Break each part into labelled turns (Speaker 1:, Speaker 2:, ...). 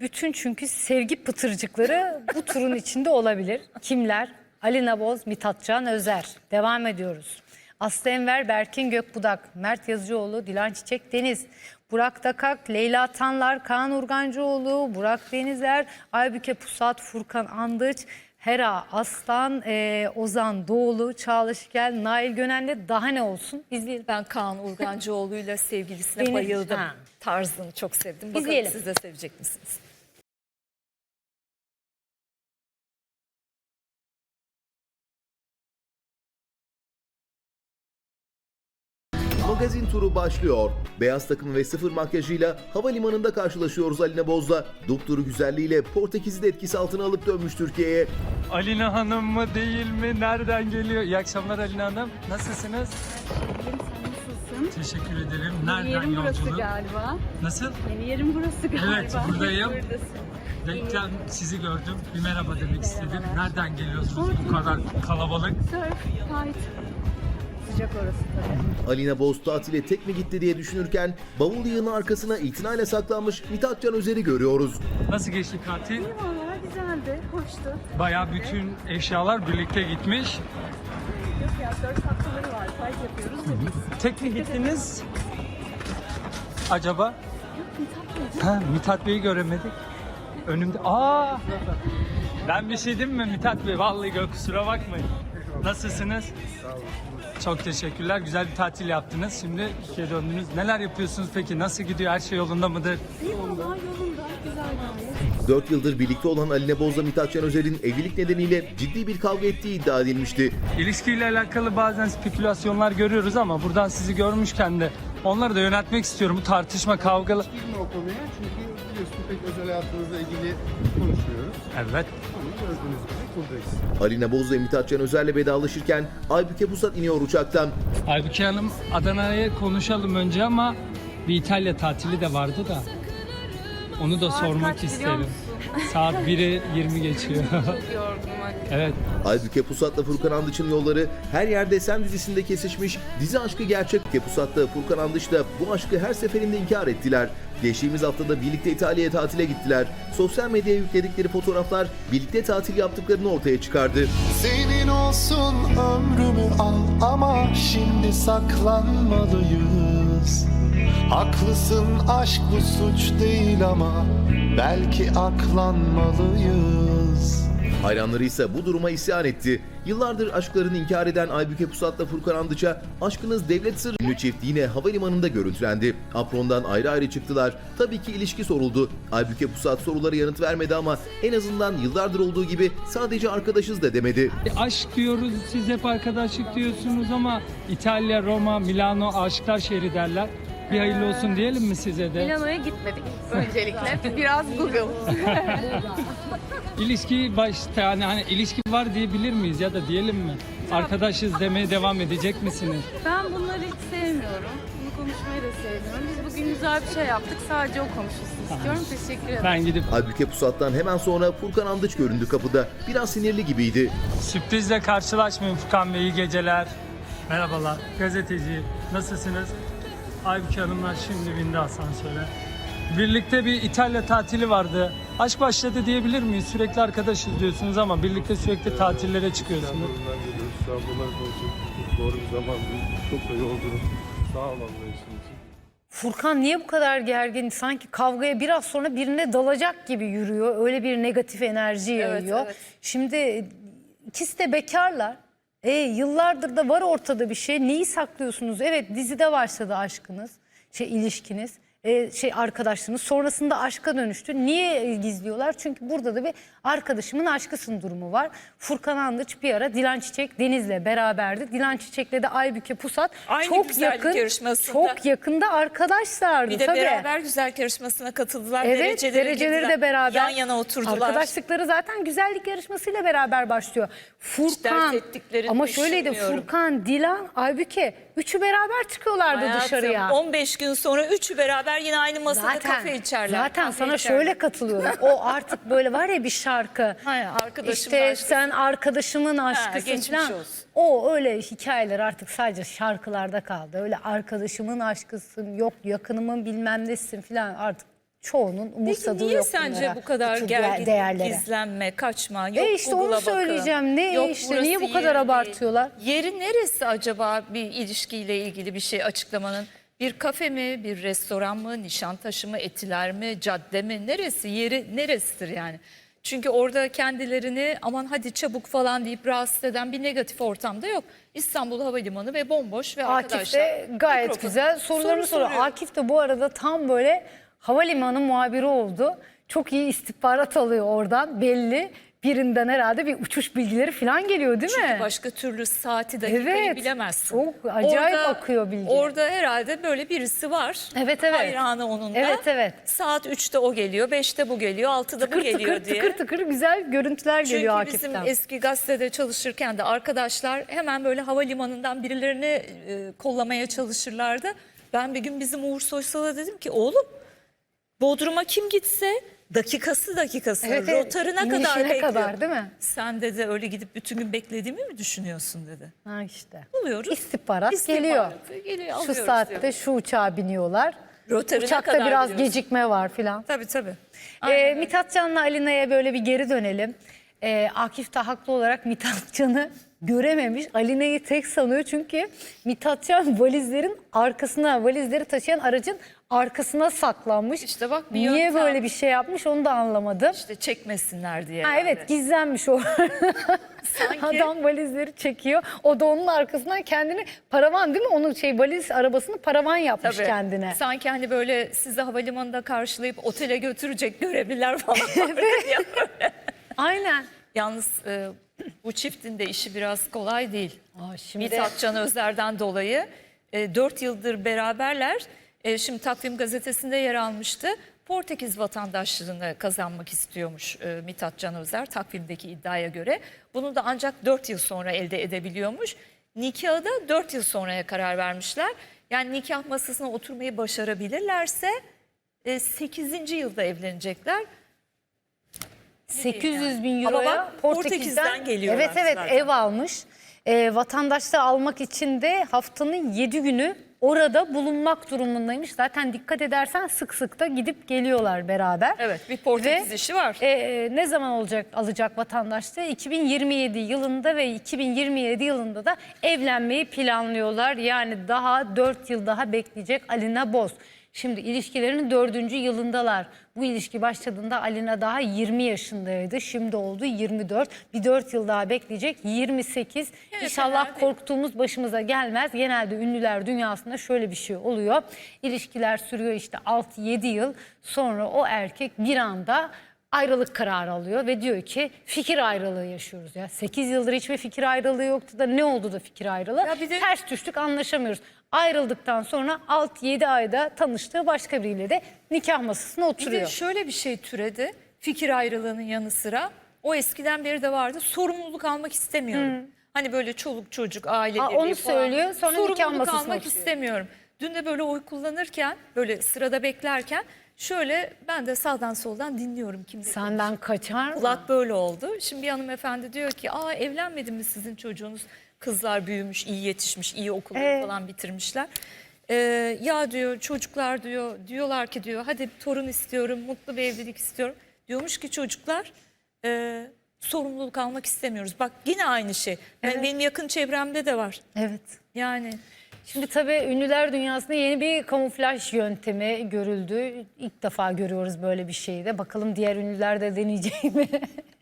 Speaker 1: Bütün çünkü sevgi pıtırcıkları bu turun içinde olabilir. Kimler? Alina Boz, Mithatcan Özer. Devam ediyoruz. Aslı Enver, Berkin Gökbudak, Mert Yazıcıoğlu, Dilan Çiçek Deniz, Burak Dakak, Leyla Tanlar, Kaan Urgancıoğlu, Burak Denizler, Aybüke Pusat, Furkan Andıç, Hera Aslan, e, Ozan Doğulu, Çağla Şikel, Nail Gönen'le daha ne olsun? İzleyelim.
Speaker 2: Ben Kaan Urgancıoğlu'yla sevgilisine
Speaker 1: Benim-
Speaker 2: bayıldım.
Speaker 1: Ha.
Speaker 2: Tarzını çok sevdim. Bakalım
Speaker 1: İzleyelim.
Speaker 2: siz de sevecek misiniz?
Speaker 3: Magazin turu başlıyor. Beyaz takım ve sıfır makyajıyla havalimanında karşılaşıyoruz Alina Boz'la. Dupduru güzelliğiyle Portekiz'i de etkisi altına alıp dönmüş Türkiye'ye.
Speaker 4: Alina Hanım mı değil mi? Nereden geliyor? İyi akşamlar Alina Hanım. Nasılsınız?
Speaker 5: Nasılsın?
Speaker 4: Teşekkür ederim.
Speaker 5: Yeni
Speaker 4: Nereden
Speaker 5: yerim burası
Speaker 4: yolculuk?
Speaker 5: galiba.
Speaker 4: Nasıl?
Speaker 5: Yeni yerim burası galiba.
Speaker 4: Evet, buradayım.
Speaker 5: Buradasın.
Speaker 4: Reklam sizi gördüm. Bir merhaba demek istedim. Nereden geliyorsunuz bu kadar kalabalık?
Speaker 5: Surf, kite. Sıcak orası tabii.
Speaker 3: Alina Boz tatile tek mi gitti diye düşünürken bavul yığını arkasına itinayla saklanmış Mithatcan Özer'i görüyoruz.
Speaker 4: Nasıl geçti tatil?
Speaker 5: İyi valla güzeldi, hoştu.
Speaker 4: Bayağı bütün eşyalar birlikte gitmiş.
Speaker 5: Yok ya surf tatlıları var, kite yapıyoruz da biz.
Speaker 4: Tek mi gittiniz? Acaba?
Speaker 5: Yok Mithat
Speaker 4: Ha, Mithat Bey'i göremedik. Önümde. Aa! Ben bir şey diyeyim mi Mithat Bey? Vallahi kusura bakmayın. Nasılsınız? Çok teşekkürler. Güzel bir tatil yaptınız. Şimdi ülkeye döndünüz. Neler yapıyorsunuz peki? Nasıl gidiyor? Her şey yolunda mıdır?
Speaker 5: İyi valla yolunda, güzel gayet.
Speaker 3: 4 yıldır birlikte olan Alina Boz'la Mithatcan Özer'in evlilik nedeniyle ciddi bir kavga ettiği iddia edilmişti.
Speaker 4: İlişkiyle alakalı bazen spekülasyonlar görüyoruz ama buradan sizi görmüşken de onları da yönetmek istiyorum. Bu tartışma, kavgalı...
Speaker 6: girme o konuya çünkü biliyorsun pek özel hayatınızla ilgili konuşuyoruz.
Speaker 4: Evet.
Speaker 6: Ama gördüğünüz gibi buradayız.
Speaker 3: Alina Boz ve Mithatcan Özer'le vedalaşırken Aybüke Pusat iniyor uçaktan.
Speaker 4: Aybüke Hanım Adana'ya konuşalım önce ama bir İtalya tatili de vardı da. Onu da sormak
Speaker 5: kaç biliyor
Speaker 4: isterim.
Speaker 5: musun?
Speaker 4: Saat 1'i 20 geçiyor.
Speaker 5: Yorgunum
Speaker 4: evet.
Speaker 3: Aybüke Pusat'la Furkan Andıç'ın yolları her yerde Sen dizisinde kesişmiş. Dizi aşkı gerçek. Aybüke Pusat'la Furkan Andıç da bu aşkı her seferinde inkar ettiler. Geçtiğimiz haftada birlikte İtalya'ya tatile gittiler. Sosyal medyaya yükledikleri fotoğraflar birlikte tatil yaptıklarını ortaya çıkardı.
Speaker 7: Senin olsun ömrümü al ama şimdi saklanmalıyız. Haklısın aşk bu suç değil ama belki aklanmalıyız.
Speaker 3: Hayranları ise bu duruma isyan etti. Yıllardır aşklarını inkar eden Aybüke Pusat'la Furkan Andıç'a aşkınız devlet sırrı ünlü çift yine havalimanında görüntülendi. Apron'dan ayrı ayrı çıktılar. Tabii ki ilişki soruldu. Aybüke Pusat sorulara yanıt vermedi ama en azından yıllardır olduğu gibi sadece arkadaşız da demedi.
Speaker 4: E, Aşk diyoruz, siz hep arkadaşlık diyorsunuz ama İtalya, Roma, Milano aşklar şehri derler. Bir hayırlı olsun diyelim mi size de?
Speaker 8: Milano'ya gitmedik öncelikle. Biraz Google.
Speaker 4: İlişki başta yani hani ilişki var diyebilir miyiz ya da diyelim mi? Arkadaşız demeye devam edecek misiniz?
Speaker 8: Ben bunları hiç sevmiyorum. Bunu konuşmayı da sevmiyorum. Biz bugün güzel bir şey yaptık. Sadece o konuşulsun istiyorum. Teşekkür ederim.
Speaker 4: Ben gidip
Speaker 3: Aybüke Pusat'tan hemen sonra Furkan Andıç göründü kapıda. Biraz sinirli gibiydi.
Speaker 4: sürprizle karşılaşmayın Furkan Bey. iyi geceler. Merhabalar. Gazeteci. Nasılsınız? Aybüke Hanımlar şimdi bindi asansöre. Birlikte bir İtalya tatili vardı. Aşk başladı diyebilir miyiz? Sürekli arkadaşız diyorsunuz ama birlikte sürekli tatillere çıkıyorsunuz.
Speaker 6: İstanbul'dan geliyoruz. Bunları konuşup doğru bir zaman değil. Çok da yorgunum. Sağ ol anlayışın için.
Speaker 1: Furkan niye bu kadar gergin? Sanki kavgaya biraz sonra birine dalacak gibi yürüyor. Öyle bir negatif enerji yayıyor.
Speaker 8: evet.
Speaker 1: Şimdi ikisi de bekarlar. E, yıllardır da var ortada bir şey. Neyi saklıyorsunuz? Evet dizide başladı aşkınız, şey ilişkiniz, e, şey arkadaşlığınız. Sonrasında aşka dönüştü. Niye gizliyorlar? Çünkü burada da bir arkadaşımın aşkısın durumu var. Furkan Andıç bir ara Dilan Çiçek Deniz'le beraberdi. Dilan Çiçek'le de Aybüke Pusat
Speaker 2: Aynı
Speaker 1: çok
Speaker 2: güzellik
Speaker 1: yakın,
Speaker 2: yarışmasında.
Speaker 1: çok yakında arkadaşlardı
Speaker 2: Bir de
Speaker 1: tabii.
Speaker 2: beraber güzel yarışmasına katıldılar.
Speaker 1: Evet,
Speaker 2: dereceleri,
Speaker 1: dereceleri de beraber.
Speaker 2: Yan yana oturdular.
Speaker 1: Arkadaşlıkları zaten güzellik yarışmasıyla beraber başlıyor. Furkan, ama şöyleydi. Furkan, Dilan, Aybüke üçü beraber çıkıyorlardı
Speaker 2: Hayatım,
Speaker 1: dışarıya.
Speaker 2: 15 gün sonra üçü beraber yine aynı masada kafe içerler.
Speaker 1: Zaten
Speaker 2: kahve
Speaker 1: sana
Speaker 2: içerler.
Speaker 1: şöyle katılıyorum. O artık böyle var ya bir şarkı.
Speaker 2: Hayır, arkadaşımın
Speaker 1: İşte
Speaker 2: aşkısı.
Speaker 1: sen arkadaşımın aşkısın
Speaker 2: geçmiş
Speaker 1: falan.
Speaker 2: olsun.
Speaker 1: O öyle hikayeler artık sadece şarkılarda kaldı. Öyle arkadaşımın aşkısın, yok yakınımın bilmem nesin falan artık çoğunun umursadığı
Speaker 2: Peki niye
Speaker 1: yok
Speaker 2: sence
Speaker 1: bunlara,
Speaker 2: bu kadar
Speaker 1: tür
Speaker 2: gergin,
Speaker 1: değerlere.
Speaker 2: gizlenme, kaçma, yok
Speaker 1: E işte onu
Speaker 2: Google'a bakın,
Speaker 1: söyleyeceğim. Ne
Speaker 2: yok
Speaker 1: işte, niye bu kadar
Speaker 2: yeri
Speaker 1: abartıyorlar?
Speaker 2: Yeri neresi acaba bir ilişkiyle ilgili bir şey açıklamanın? Bir kafe mi, bir restoran mı, Nişantaşı mı, Etiler mi, cadde mi? Neresi, yeri neresidir yani? Çünkü orada kendilerini aman hadi çabuk falan deyip rahatsız eden bir negatif ortamda yok. İstanbul Havalimanı ve bomboş ve
Speaker 1: Akif
Speaker 2: arkadaşlar.
Speaker 1: de gayet
Speaker 2: mikrofon-
Speaker 1: güzel sorularını
Speaker 2: soru
Speaker 1: soruyor. Akif de bu arada tam böyle havalimanı muhabiri oldu. Çok iyi istihbarat alıyor oradan belli. Birinden herhalde bir uçuş bilgileri falan geliyor değil mi?
Speaker 2: Çünkü başka türlü saati dakikayı
Speaker 1: Evet.
Speaker 2: bilemezsin.
Speaker 1: Çok acayip akıyor bilgi.
Speaker 2: Orada herhalde böyle birisi var.
Speaker 1: Evet, evet.
Speaker 2: Hayranı onun da.
Speaker 1: Evet, evet.
Speaker 2: Saat 3'te o geliyor, 5'te bu geliyor, 6'da bu geliyor
Speaker 1: tıkır
Speaker 2: diye.
Speaker 1: tıkır tıkır güzel görüntüler
Speaker 2: Çünkü
Speaker 1: geliyor
Speaker 2: bizim
Speaker 1: Akif'ten.
Speaker 2: eski gazetede çalışırken de arkadaşlar hemen böyle havalimanından birilerini e, kollamaya çalışırlardı. Ben bir gün bizim Uğur Soysal'a dedim ki oğlum Bodrum'a kim gitse dakikası dakikası
Speaker 1: Evet, evet.
Speaker 2: rotarına
Speaker 1: İnişine
Speaker 2: kadar bekliyor.
Speaker 1: kadar, değil mi?
Speaker 2: Sen dedi öyle gidip bütün gün beklediğimi mi düşünüyorsun dedi.
Speaker 1: Ha işte.
Speaker 2: Buluyoruz.
Speaker 1: İstihbarat,
Speaker 2: İstihbaratı
Speaker 1: geliyor.
Speaker 2: geliyor,
Speaker 1: Şu saatte
Speaker 2: diyor.
Speaker 1: şu uçağa biniyorlar.
Speaker 2: Rotarına
Speaker 1: Uçakta
Speaker 2: kadar
Speaker 1: biraz
Speaker 2: biliyorsun.
Speaker 1: gecikme var filan.
Speaker 2: Tabii tabii.
Speaker 1: Ee, Mithat Can'la Alina'ya böyle bir geri dönelim. Ee, Akif de haklı olarak Mithat Can'ı görememiş. Alina'yı tek sanıyor çünkü Mithat Can valizlerin arkasına, valizleri taşıyan aracın arkasına saklanmış.
Speaker 2: İşte bak bir
Speaker 1: Niye
Speaker 2: yöntem.
Speaker 1: böyle bir şey yapmış onu da anlamadım.
Speaker 2: İşte çekmesinler diye.
Speaker 1: Ha,
Speaker 2: herhalde.
Speaker 1: evet gizlenmiş o.
Speaker 2: Sanki-
Speaker 1: Adam valizleri çekiyor. O da onun arkasından kendini paravan değil mi? Onun şey valiz arabasını paravan yapmış
Speaker 2: Tabii.
Speaker 1: kendine.
Speaker 2: Sanki hani böyle sizi havalimanında karşılayıp otele götürecek görevliler falan vardır ya böyle.
Speaker 1: Aynen.
Speaker 2: Yalnız e, bu çiftin de işi biraz kolay değil.
Speaker 1: Aa, şimdi
Speaker 2: Mithat Can Özer'den dolayı e, 4 yıldır beraberler. E, şimdi Takvim Gazetesi'nde yer almıştı. Portekiz vatandaşlığını kazanmak istiyormuş e, Mithat Can Özer takvimdeki iddiaya göre. Bunu da ancak 4 yıl sonra elde edebiliyormuş. Nikahı da 4 yıl sonraya karar vermişler. Yani nikah masasına oturmayı başarabilirlerse 8. yılda evlenecekler.
Speaker 1: 800 bin
Speaker 2: Ama
Speaker 1: euroya
Speaker 2: bak,
Speaker 1: Portekiz'den,
Speaker 2: Portekiz'den geliyorlar
Speaker 1: Evet evet
Speaker 2: zaten.
Speaker 1: ev almış. Ee, vatandaşlığı almak için de haftanın 7 günü orada bulunmak durumundaymış. Zaten dikkat edersen sık sık da gidip geliyorlar beraber.
Speaker 2: Evet bir Portekiz
Speaker 1: Ve,
Speaker 2: işi var.
Speaker 1: e, ne zaman olacak alacak vatandaşlığı? 2027 yılında ve 2027 yılında da evlenmeyi planlıyorlar. Yani daha 4 yıl daha bekleyecek Alina Boz. Şimdi ilişkilerinin dördüncü yılındalar. Bu ilişki başladığında Alina daha 20 yaşındaydı. Şimdi oldu 24. Bir 4 yıl daha bekleyecek 28.
Speaker 2: Evet,
Speaker 1: İnşallah
Speaker 2: değil.
Speaker 1: korktuğumuz başımıza gelmez. Genelde ünlüler dünyasında şöyle bir şey oluyor. İlişkiler sürüyor işte 6-7 yıl. Sonra o erkek bir anda ayrılık kararı alıyor ve diyor ki fikir ayrılığı yaşıyoruz ya. 8 yıldır hiçbir fikir ayrılığı yoktu da ne oldu da fikir ayrılığı?
Speaker 2: Ya bir de-
Speaker 1: Ters düştük anlaşamıyoruz. Ayrıldıktan sonra 6-7 ayda tanıştığı başka biriyle de nikah masasına
Speaker 2: Bir
Speaker 1: oturuyor.
Speaker 2: de şöyle bir şey türedi. Fikir ayrılığının yanı sıra o eskiden beri de vardı. Sorumluluk almak istemiyorum. Hani böyle çoluk çocuk aile
Speaker 1: Aa,
Speaker 2: birliği
Speaker 1: onu
Speaker 2: falan.
Speaker 1: söylüyor, sonra nikah
Speaker 2: Sorumluluk
Speaker 1: masasına
Speaker 2: almak
Speaker 1: oturuyor.
Speaker 2: istemiyorum. Dün de böyle oy kullanırken böyle sırada beklerken şöyle ben de sağdan soldan dinliyorum kim
Speaker 1: Senden kaçar mı?
Speaker 2: Kulak böyle oldu. Şimdi bir hanımefendi diyor ki aa evlenmedi mi sizin çocuğunuz? Kızlar büyümüş, iyi yetişmiş, iyi okulları
Speaker 1: Ee?
Speaker 2: falan bitirmişler. Ee, ya diyor çocuklar diyor diyorlar ki diyor hadi torun istiyorum, mutlu bir evlilik istiyorum. Diyormuş ki çocuklar e, sorumluluk almak istemiyoruz. Bak yine aynı şey. Ben- Benim yakın çevremde de var.
Speaker 1: Evet.
Speaker 2: Yani
Speaker 1: Şimdi tabii ünlüler dünyasında yeni bir kamuflaj yöntemi görüldü. İlk defa görüyoruz böyle bir şeyi de. Bakalım diğer ünlüler de deneyecek mi?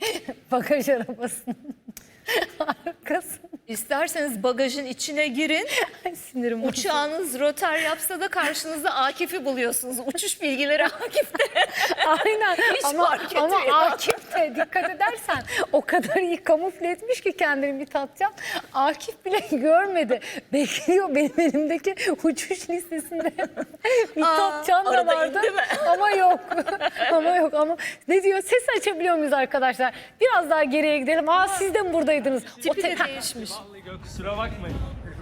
Speaker 1: Bagaj arabasının arkasında.
Speaker 2: İsterseniz bagajın içine girin.
Speaker 1: Ay sinirim bozuldu.
Speaker 2: Uçağınız rotar yapsa da karşınızda Akif'i buluyorsunuz. Uçuş bilgileri Akif'te.
Speaker 1: Aynen ama,
Speaker 2: fark
Speaker 1: ama
Speaker 2: etmiyor.
Speaker 1: Akif de dikkat edersen o kadar iyi kamufle etmiş ki kendini Mithatcan. Akif bile görmedi. Bekliyor benim elimdeki uçuş listesinde. Mithatcan da
Speaker 2: arada
Speaker 1: vardı
Speaker 2: indi mi?
Speaker 1: ama yok. ama yok ama ne diyor ses açabiliyor muyuz arkadaşlar? Biraz daha geriye gidelim. Aa siz de mi buradaydınız?
Speaker 2: Tipi de değişmiş.
Speaker 4: Vallahi gök, kusura bakmayın.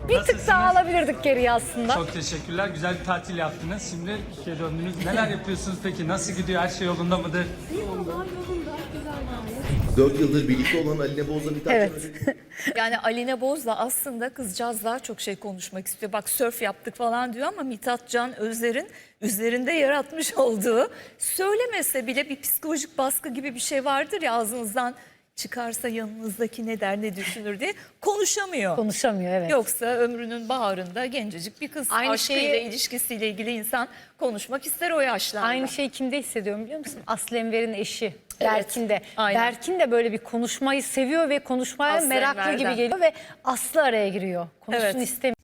Speaker 1: bir tık
Speaker 4: Nasılsınız?
Speaker 1: daha alabilirdik geriye aslında.
Speaker 4: Çok teşekkürler. Güzel bir tatil yaptınız. Şimdi ülkeye döndünüz. Neler yapıyorsunuz peki? Nasıl gidiyor? Her şey yolunda mıdır?
Speaker 8: Yolunda, yolunda, güzel gayet.
Speaker 3: 4 yıldır birlikte olan Aline Boz'la Mithat
Speaker 1: Evet.
Speaker 2: Yani Aline Boz'la aslında kızcağız daha çok şey konuşmak istiyor. Bak sörf yaptık falan diyor ama Mithat Can Özer'in üzerinde yaratmış olduğu söylemese bile bir psikolojik baskı gibi bir şey vardır ya ağzınızdan çıkarsa yanınızdaki ne der ne düşünür diye konuşamıyor.
Speaker 1: Konuşamıyor evet.
Speaker 2: Yoksa ömrünün baharında gencecik bir kız
Speaker 1: Aynı
Speaker 2: aşkıyla
Speaker 1: şeyi-
Speaker 2: ilişkisiyle ilgili insan konuşmak ister o yaşlarda.
Speaker 1: Aynı şeyi kimde hissediyorum biliyor musun? Aslı Enver'in eşi. Berkin'de.
Speaker 2: aynen.
Speaker 1: Berkin de böyle bir konuşmayı seviyor ve konuşmaya
Speaker 2: Aslı
Speaker 1: meraklı
Speaker 2: Enver'den.
Speaker 1: gibi geliyor ve Aslı araya giriyor. Konuşsun
Speaker 2: Evet.
Speaker 1: istemiyor.